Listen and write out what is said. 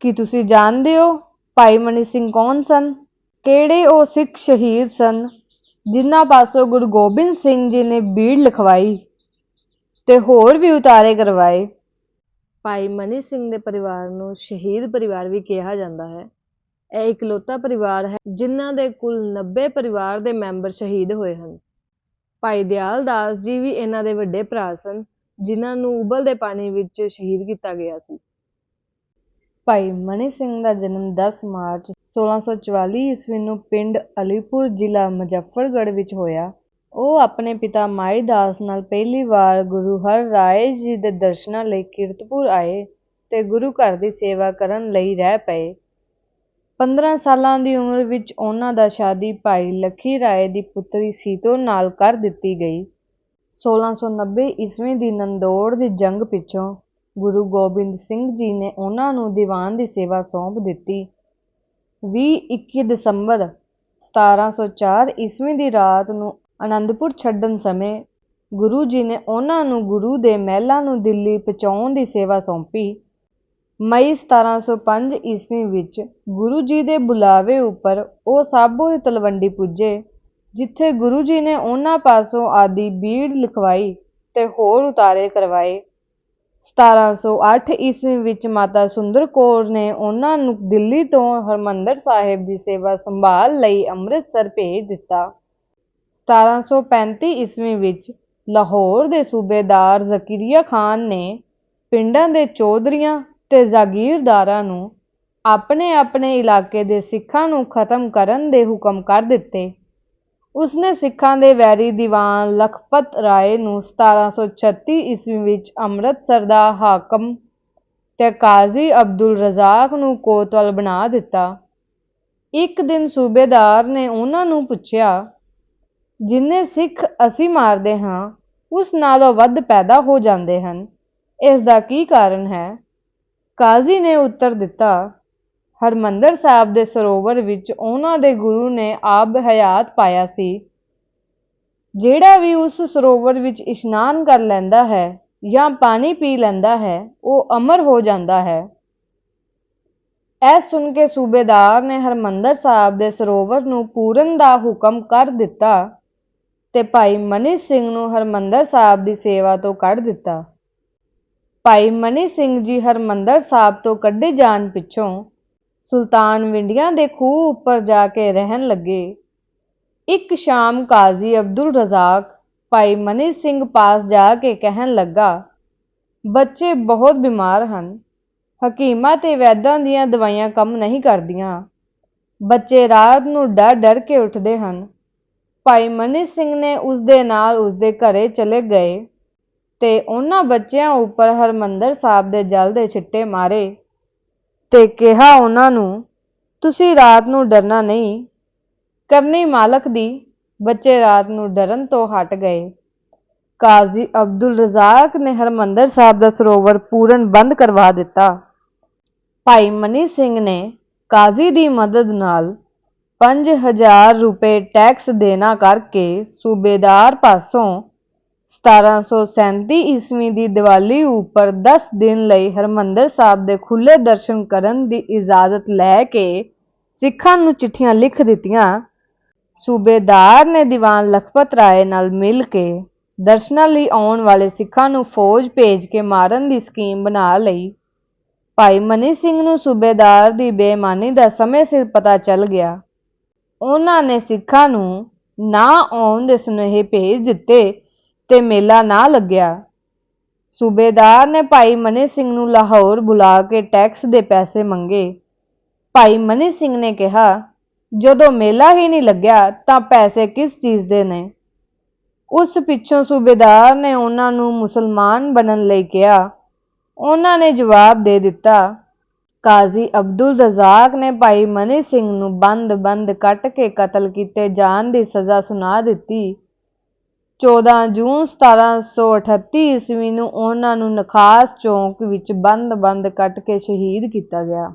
ਕੀ ਤੁਸੀਂ ਜਾਣਦੇ ਹੋ ਭਾਈ ਮਨੀ ਸਿੰਘ ਕੌਣ ਸਨ? ਕਿਹੜੇ ਉਹ ਸਿੱਖ ਸ਼ਹੀਦ ਸਨ ਜਿਨ੍ਹਾਂ ਪਾਸੋਂ ਗੁਰੂ ਗੋਬਿੰਦ ਸਿੰਘ ਜੀ ਨੇ ਬੀੜ ਲਿਖਵਾਈ ਤੇ ਹੋਰ ਵੀ ਉਤਾਰੇ ਕਰਵਾਏ? ਭਾਈ ਮਨੀ ਸਿੰਘ ਦੇ ਪਰਿਵਾਰ ਨੂੰ ਸ਼ਹੀਦ ਪਰਿਵਾਰ ਵੀ ਕਿਹਾ ਜਾਂਦਾ ਹੈ। ਇਹ ਇਕਲੌਤਾ ਪਰਿਵਾਰ ਹੈ ਜਿਨ੍ਹਾਂ ਦੇ ਕੁੱਲ 90 ਪਰਿਵਾਰ ਦੇ ਮੈਂਬਰ ਸ਼ਹੀਦ ਹੋਏ ਹਨ। ਭਾਈ ਦਿਆਲ ਦਾਸ ਜੀ ਵੀ ਇਹਨਾਂ ਦੇ ਵੱਡੇ ਭਰਾ ਸਨ ਜਿਨ੍ਹਾਂ ਨੂੰ ਉਬਲਦੇ ਪਾਣੀ ਵਿੱਚ ਸ਼ਹੀਦ ਕੀਤਾ ਗਿਆ ਸੀ। ਭਾਈ ਮਨੀ ਸਿੰਘ ਦਾ ਜਨਮ 10 ਮਾਰਚ 1644 ਈਸਵੀ ਨੂੰ ਪਿੰਡ ਅਲੀਪੁਰ ਜ਼ਿਲ੍ਹਾ ਮੁਜ਼ੱਫਰਗੜ੍ਹ ਵਿੱਚ ਹੋਇਆ। ਉਹ ਆਪਣੇ ਪਿਤਾ ਮਾਈ ਦਾਸ ਨਾਲ ਪਹਿਲੀ ਵਾਰ ਗੁਰੂ ਹਰ ਰਾਏ ਜੀ ਦੇ ਦਰਸ਼ਨਾਂ ਲਈ ਕੀਰਤਪੁਰ ਆਏ ਤੇ ਗੁਰੂ ਘਰ ਦੀ ਸੇਵਾ ਕਰਨ ਲਈ ਰਹਿ ਪਏ। 15 ਸਾਲਾਂ ਦੀ ਉਮਰ ਵਿੱਚ ਉਹਨਾਂ ਦਾ ਸ਼ਾਦੀ ਭਾਈ ਲੱਖੀ ਰਾਏ ਦੀ ਪੁੱਤਰੀ ਸੀਤੋ ਨਾਲ ਕਰ ਦਿੱਤੀ ਗਈ। 1690 ਈਸਵੀ ਦੀ ਨੰਦੌੜ ਦੀ ਜੰਗ ਪਿੱਛੋਂ ਗੁਰੂ ਗੋਬਿੰਦ ਸਿੰਘ ਜੀ ਨੇ ਉਹਨਾਂ ਨੂੰ ਦੀਵਾਨ ਦੀ ਸੇਵਾ ਸੌਂਪ ਦਿੱਤੀ। ਵੀਹ ਇੱਕੀ ਦਸੰਬਰ 1704 ਈਸਵੀ ਦੀ ਰਾਤ ਨੂੰ ਅਨੰਦਪੁਰ ਛੱਡਣ ਸਮੇਂ ਗੁਰੂ ਜੀ ਨੇ ਉਹਨਾਂ ਨੂੰ ਗੁਰੂ ਦੇ ਮਹਿਲਾਂ ਨੂੰ ਦਿੱਲੀ ਪਹੁੰਚਾਉਣ ਦੀ ਸੇਵਾ ਸੌਂਪੀ। ਮਈ 1705 ਈਸਵੀ ਵਿੱਚ ਗੁਰੂ ਜੀ ਦੇ ਬੁਲਾਵੇ ਉੱਪਰ ਉਹ ਸਾਬੋ ਦੀ ਤਲਵੰਡੀ ਪੁੱਜੇ, ਜਿੱਥੇ ਗੁਰੂ ਜੀ ਨੇ ਉਹਨਾਂ ਪਾਸੋਂ ਆਦਿ ਬੀੜ ਲਿਖਵਾਈ ਤੇ ਹੋਰ ਉਤਾਰੇ ਕਰਵਾਏ। 1708 ਈਸਵੀ ਵਿੱਚ ਮਾਤਾ ਸੁੰਦਰ ਕੌਰ ਨੇ ਉਹਨਾਂ ਨੂੰ ਦਿੱਲੀ ਤੋਂ ਹਰਮੰਦਰ ਸਾਹਿਬ ਦੀ ਸੇਵਾ ਸੰਭਾਲ ਲਈ ਅੰਮ੍ਰਿਤਸਰ ਭੇਜ ਦਿੱਤਾ। 1735 ਈਸਵੀ ਵਿੱਚ ਲਾਹੌਰ ਦੇ ਸੂਬੇਦਾਰ ਜ਼ਕਰੀਆ ਖਾਨ ਨੇ ਪਿੰਡਾਂ ਦੇ ਚੌਧਰੀਆਂ ਤੇ ਜਾਗੀਰਦਾਰਾਂ ਨੂੰ ਆਪਣੇ ਆਪਣੇ ਇਲਾਕੇ ਦੇ ਸਿੱਖਾਂ ਨੂੰ ਖਤਮ ਕਰਨ ਦੇ ਹੁਕਮ ਕਰ ਦਿੱਤੇ। ਉਸਨੇ ਸਿੱਖਾਂ ਦੇ ਵੈਰੀ ਦੀਵਾਨ ਲਖਪਤ ਰਾਏ ਨੂੰ 1736 ਈਸਵੀ ਵਿੱਚ ਅੰਮ੍ਰਿਤਸਰ ਦਾ ਹਾਕਮ ਤੇ ਕਾਜ਼ੀ ਅਬਦੁਲ ਰਜ਼ਾਕ ਨੂੰ ਕੋਤਵਾਲ ਬਣਾ ਦਿੱਤਾ। ਇੱਕ ਦਿਨ ਸੂਬੇਦਾਰ ਨੇ ਉਹਨਾਂ ਨੂੰ ਪੁੱਛਿਆ, ਜਿੰਨੇ ਸਿੱਖ ਅਸੀਂ ਮਾਰਦੇ ਹਾਂ, ਉਸ ਨਾਲੋਂ ਵੱਧ ਪੈਦਾ ਹੋ ਜਾਂਦੇ ਹਨ। ਇਸ ਦਾ ਕੀ ਕਾਰਨ ਹੈ? ਕਾਜ਼ੀ ਨੇ ਉੱਤਰ ਦਿੱਤਾ ਹਰਮੰਦਰ ਸਾਹਿਬ ਦੇ ਸਰੋਵਰ ਵਿੱਚ ਉਹਨਾਂ ਦੇ ਗੁਰੂ ਨੇ ਆਬ ਹਯਾਤ ਪਾਇਆ ਸੀ। ਜਿਹੜਾ ਵੀ ਉਸ ਸਰੋਵਰ ਵਿੱਚ ਇਸ਼ਨਾਨ ਕਰ ਲੈਂਦਾ ਹੈ ਜਾਂ ਪਾਣੀ ਪੀ ਲੈਂਦਾ ਹੈ, ਉਹ ਅਮਰ ਹੋ ਜਾਂਦਾ ਹੈ। ਇਹ ਸੁਣ ਕੇ ਸੂਬੇਦਾਰ ਨੇ ਹਰਮੰਦਰ ਸਾਹਿਬ ਦੇ ਸਰੋਵਰ ਨੂੰ ਪੂਰਨ ਦਾ ਹੁਕਮ ਕਰ ਦਿੱਤਾ ਤੇ ਭਾਈ ਮਨੀ ਸਿੰਘ ਨੂੰ ਹਰਮੰਦਰ ਸਾਹਿਬ ਦੀ ਸੇਵਾ ਤੋਂ ਕੱਢ ਦਿੱਤਾ। ਭਾਈ ਮਨੀ ਸਿੰਘ ਜੀ ਹਰਮੰਦਰ ਸਾਹਿਬ ਤੋਂ ਕੱਢੇ ਜਾਣ ਪਿੱਛੋਂ ਸੁਲਤਾਨ ਵਿੰਡੀਆਂ ਦੇ ਖੂਹ ਉੱਪਰ ਜਾ ਕੇ ਰਹਿਣ ਲੱਗੇ। ਇੱਕ ਸ਼ਾਮ ਕਾਜ਼ੀ ਅਬਦੁਲ ਰਜ਼ਾਕ ਭਾਈ ਮਨੀ ਸਿੰਘ ਪਾਸ ਜਾ ਕੇ ਕਹਿਣ ਲੱਗਾ, ਬੱਚੇ ਬਹੁਤ ਬਿਮਾਰ ਹਨ। ਹਕੀਮਾਂ ਤੇ ਵੈਦਾਂ ਦੀਆਂ ਦਵਾਈਆਂ ਕੰਮ ਨਹੀਂ ਕਰਦੀਆਂ। ਬੱਚੇ ਰਾਤ ਨੂੰ ਡਰ ਡਰ ਕੇ ਉੱਠਦੇ ਹਨ। ਭਾਈ ਮਨੀ ਸਿੰਘ ਨੇ ਉਸ ਦੇ ਨਾਲ ਉਸ ਦੇ ਘਰੇ ਚਲੇ ਗਏ ਤੇ ਉਹਨਾਂ ਬੱਚਿਆਂ ਉੱਪਰ ਹਰਮੰਦਰ ਸਾਹਿਬ ਦੇ ਜਲ ਦੇ ਛਿੱਟੇ ਮਾਰੇ। ਤੇ ਕਿਹਾ ਉਹਨਾਂ ਨੂੰ, ਤੁਸੀਂ ਰਾਤ ਨੂੰ ਡਰਨਾ ਨਹੀਂ। ਕਰਨੀ ਮਾਲਕ ਦੀ ਬੱਚੇ ਰਾਤ ਨੂੰ ਡਰਨ ਤੋਂ ਹਟ ਗਏ। ਕਾਜ਼ੀ ਅਬਦੁਲ ਰਜ਼ਾਕ ਨੇ ਹਰਮੰਦਰ ਸਾਹਿਬ ਦਾ ਸਰੋਵਰ ਪੂਰਨ ਬੰਦ ਕਰਵਾ ਦਿੱਤਾ। ਭਾਈ ਮਨੀ ਸਿੰਘ ਨੇ ਕਾਜ਼ੀ ਦੀ ਮਦਦ ਨਾਲ 5000 ਰੁਪਏ ਟੈਕਸ ਦੇਣਾ ਕਰਕੇ ਸੂਬੇਦਾਰ ਪਾਸੋਂ 1737 ਈਸਵੀ ਦੀ ਦੀਵਾਲੀ ਉੱਪਰ 10 ਦਿਨ ਲਈ ਹਰਮੰਦਰ ਸਾਹਿਬ ਦੇ ਖੁੱਲੇ ਦਰਸ਼ਨ ਕਰਨ ਦੀ ਇਜਾਜ਼ਤ ਲੈ ਕੇ ਸਿੱਖਾਂ ਨੂੰ ਚਿੱਠੀਆਂ ਲਿਖ ਦਿੱਤੀਆਂ। ਸੂਬੇਦਾਰ ਨੇ ਦੀਵਾਨ ਲਖਪਤ ਰਾਏ ਨਾਲ ਮਿਲ ਕੇ ਦਰਸ਼ਨਾਂ ਲਈ ਆਉਣ ਵਾਲੇ ਸਿੱਖਾਂ ਨੂੰ ਫੌਜ ਭੇਜ ਕੇ ਮਾਰਨ ਦੀ ਸਕੀਮ ਬਣਾ ਲਈ। ਭਾਈ ਮਨੀ ਸਿੰਘ ਨੂੰ ਸੂਬੇਦਾਰ ਦੀ ਬੇਈਮਾਨੀ ਦਾ ਸਮੇਂ ਸਿਰ ਪਤਾ ਚੱਲ ਗਿਆ। ਉਹਨਾਂ ਨੇ ਸਿੱਖਾਂ ਨੂੰ ਨਾ ਆਉਣ ਦੇ ਸੁਨੇਹੇ ਭੇਜ ਦਿੱਤੇ ਤੇ ਮੇਲਾ ਨਾ ਲੱਗਿਆ। ਸੂਬੇਦਾਰ ਨੇ ਭਾਈ ਮਨੀ ਸਿੰਘ ਨੂੰ ਲਾਹੌਰ ਬੁਲਾ ਕੇ ਟੈਕਸ ਦੇ ਪੈਸੇ ਮੰਗੇ। ਭਾਈ ਮਨੀ ਸਿੰਘ ਨੇ ਕਿਹਾ, ਜਦੋਂ ਮੇਲਾ ਹੀ ਨਹੀਂ ਲੱਗਿਆ ਤਾਂ ਪੈਸੇ ਕਿਸ ਚੀਜ਼ ਦੇ ਨੇ? ਉਸ ਪਿੱਛੋਂ ਸੂਬੇਦਾਰ ਨੇ ਉਹਨਾਂ ਨੂੰ ਮੁਸਲਮਾਨ ਬਣਨ ਲਈ ਕਿਹਾ। ਉਹਨਾਂ ਨੇ ਜਵਾਬ ਦੇ ਦਿੱਤਾ, ਕਾਜ਼ੀ ਅਬਦੁਲ ਰਜ਼ਾਕ ਨੇ ਭਾਈ ਮਨੀ ਸਿੰਘ ਨੂੰ ਬੰਦ-ਬੰਦ ਕੱਟ ਕੇ ਕਤਲ ਕੀਤੇ ਜਾਣ ਦੀ ਸਜ਼ਾ ਸੁਣਾ ਦਿੱਤੀ। 14 ਜੂਨ 1738 ਈਸਵੀ ਨੂੰ ਉਹਨਾਂ ਨੂੰ ਨਖਾਸ ਚੌਂਕ ਵਿੱਚ ਬੰਦ-ਬੰਦ ਕੱਟ ਕੇ ਸ਼ਹੀਦ ਕੀਤਾ ਗਿਆ।